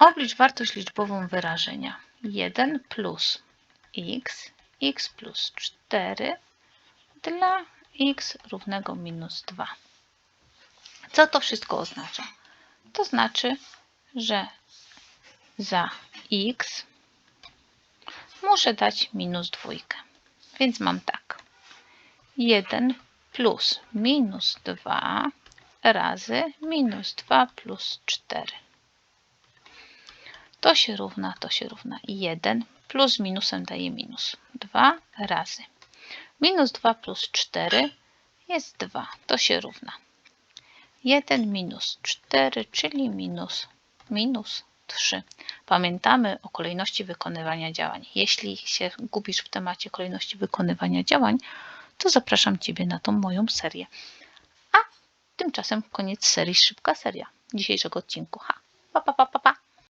Oblicz wartość liczbową wyrażenia. 1 plus x, x plus 4 dla x równego minus 2. Co to wszystko oznacza? To znaczy, że za x muszę dać minus dwójkę. Więc mam tak. 1 plus minus 2 razy minus 2 plus 4. To się równa, to się równa 1 plus minusem daje minus 2 razy. Minus 2 plus 4 jest 2, to się równa. 1 minus 4, czyli minus, minus 3. Pamiętamy o kolejności wykonywania działań. Jeśli się gubisz w temacie kolejności wykonywania działań, to zapraszam Ciebie na tą moją serię. A tymczasem koniec serii Szybka Seria dzisiejszego odcinku. Ha, pa, pa, pa.